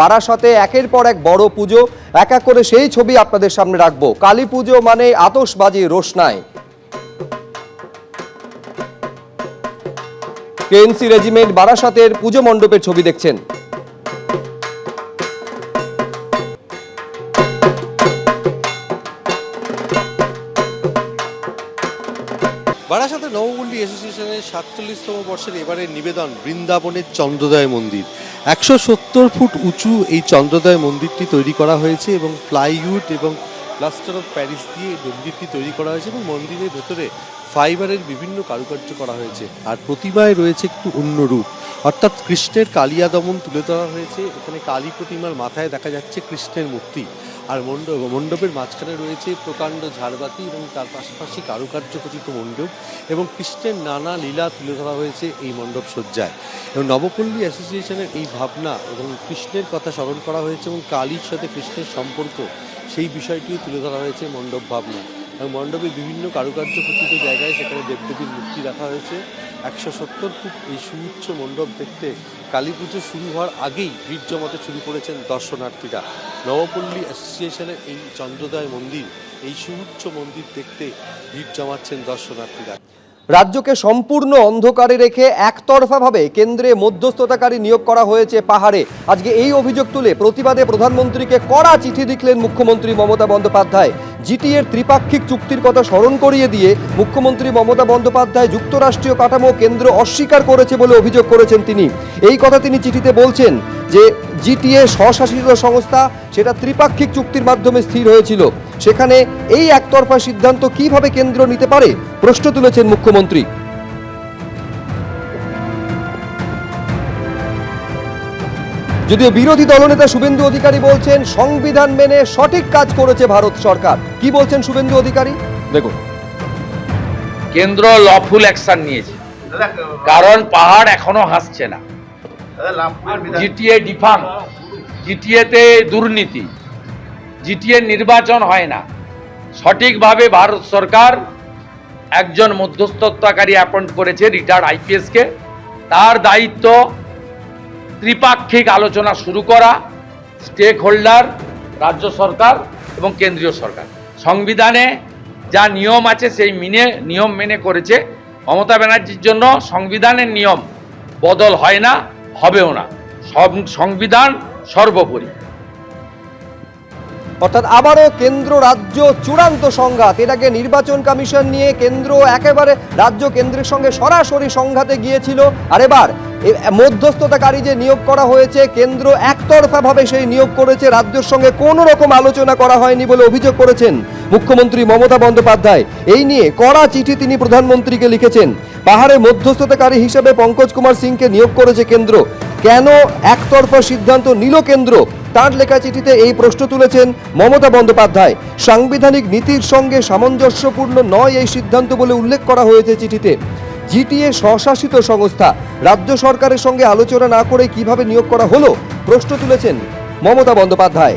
বারাসাতে একের পর এক বড় পুজো। এক এক করে সেই ছবি আপনাদের সামনে রাখব। কালী পুজো মানে আতশবাজি রোশনায় কেএনসি রেজিমেন্ট বারাসাতের পুজো মণ্ডপের ছবি দেখছেন। বারাসাতে নবপল্লী অ্যাসোসিয়েশনের সাতচল্লিশতম বর্ষের এবারের নিবেদন বৃন্দাবনের চন্দ্রোদয় মন্দির। একশো সত্তর ফুট উঁচু এই চন্দ্রোদয় মন্দিরটি তৈরি করা হয়েছে এবং প্লাইউড এবং প্লাস্টার অফ প্যারিস দিয়ে মন্দিরটি তৈরি করা হয়েছে এবং মন্দিরের ভেতরে ফাইবারের বিভিন্ন কারুকার্য করা হয়েছে। আর প্রতিমায় রয়েছে একটু অন্য রূপ। অর্থাৎ কৃষ্ণের কালিয়া দমন তুলে ধরা হয়েছে। এখানে কালী প্রতিমার মাথায় দেখা যাচ্ছে কৃষ্ণের মূর্তি। আর মণ্ডপ মণ্ডপের মাঝখানে রয়েছে প্রকাণ্ড ঝাড়বাতি এবং তার পাশাপাশি কারুকার্য খচিত মণ্ডপ এবং কৃষ্ণের নানা লীলা তুলে ধরা হয়েছে এই মণ্ডপ সজ্জায় এবং নবপল্লী অ্যাসোসিয়েশনের এই ভাবনা এবং কৃষ্ণের কথা স্মরণ করা হয়েছে এবং কালীর সাথে কৃষ্ণের সম্পর্ক, সেই বিষয়টিও তুলে ধরা হয়েছে মণ্ডপ ভাবনা মণ্ডপে বিভিন্ন কারুকার্য খচিত জায়গায় সেখানে দেবদেবীর মূর্তি রাখা হয়েছে। একশো সত্তর ফুট এই সুউচ্চ মণ্ডপ দেখতে কালী পুজো শুরু হওয়ার আগেই ভিড় জমাতে শুরু করেছেন দর্শনার্থীরা। নবপল্লী অ্যাসোসিয়েশনের এই চন্দ্রোদয় মন্দির, এই সুউচ্চ মন্দির দেখতে ভিড় জমাচ্ছেন দর্শনার্থীরা। রাজ্যকে সম্পূর্ণ অন্ধকারে রেখে একতরফাভাবে কেন্দ্রে মধ্যস্থতাকারী নিয়োগ করা হয়েছে পাহাড়ে। আজকে এই অভিযোগ তুলে প্রতিবাদে প্রধানমন্ত্রীকে কড়া চিঠি লিখলেন মুখ্যমন্ত্রী মমতা বন্দ্যোপাধ্যায়। জিটিএর ত্রিপাক্ষিক চুক্তির কথা স্মরণ করিয়ে দিয়ে মুখ্যমন্ত্রী মমতা বন্দ্যোপাধ্যায় যুক্তরাষ্ট্রীয় কাঠামো কেন্দ্র অস্বীকার করেছে বলে অভিযোগ করেছেন তিনি। এই কথা তিনি চিঠিতে বলছেন যে জিটিএ স্বশাসিত সংস্থা সেটা ত্রিপাক্ষিক চুক্তির মাধ্যমে স্থির হয়েছিল। সেখানে এই একতরফা সিদ্ধান্ত কীভাবে কেন্দ্র নিতে পারে? প্রশ্ন তুলেছেন মুখ্যমন্ত্রী। যদিও বিরোধী দলনেতা শুভেন্দু অধিকারী বলছেন সংবিধান মেনে সঠিক কাজ করেছে ভারত সরকার। কি বলছেন শুভেন্দু অধিকারী? দেখুন। কেন্দ্র লফুল অ্যাকশন নিয়েছে। কারণ পাহাড় এখনও হাসছে না। জিটিএ ডিফাম জিটিএতে দুর্নীতি। জিটিএ নির্বাচন হয় না। সঠিকভাবে ভারত সরকার একজন মধ্যস্থতাকারী অ্যাপয়েন্ট করেছে রিটায়ার্ড আইপিএসকে তার দায়িত্ব ত্রিপাক্ষিক আলোচনা শুরু করা স্টেক হোল্ডার রাজ্য সরকার এবং কেন্দ্রীয় সরকার। সংবিধানে যা নিয়ম আছে সেই মিনে, নিয়ম মেনে করেছে। মমতা ব্যানার্জির জন্য সংবিধানের নিয়ম বদল হয় না, হবেও না। সংবিধান সর্বোপরি। অর্থাৎ আবারও কেন্দ্র, রাজ্য, চূড়ান্ত সংঘাত। এটাকে নির্বাচন কমিশন নিয়ে কেন্দ্র একেবারে রাজ্য কেন্দ্রের সঙ্গে সরাসরি সংঘাতে গিয়েছিল। আর এবার মধ্যস্থতাকারী যে নিয়োগ করা হয়েছে, কেন্দ্র একতরফাভাবে সেই নিয়োগ করেছে। রাজ্যের সঙ্গে কোনো রকম আলোচনা করা হয়নি বলে অভিযোগ করেছেন মুখ্যমন্ত্রী মমতা বন্দ্যোপাধ্যায়। এই নিয়ে কড়া চিঠি তিনি প্রধানমন্ত্রীকে লিখেছেন। পাহাড়ে মধ্যস্থতাকারী হিসেবে পঙ্কজ কুমার সিংকে নিয়োগ করেছে কেন্দ্র। কেন একতরফা সিদ্ধান্ত নিল কেন্দ্র? তার লেখা চিঠিতে এই প্রশ্ন তুলেছেন মমতা বন্দ্যোপাধ্যায়। সাংবিধানিক নীতির সঙ্গে সামঞ্জস্যপূর্ণ নয় এই সিদ্ধান্ত বলে উল্লেখ করা হয়েছে চিঠিতে। জিটিএ স্বশাসিত সংস্থা। রাজ্য সরকারের সঙ্গে আলোচনা না করে কীভাবে নিয়োগ করা হলো, প্রশ্ন তুলেছেন মমতা বন্দ্যোপাধ্যায়।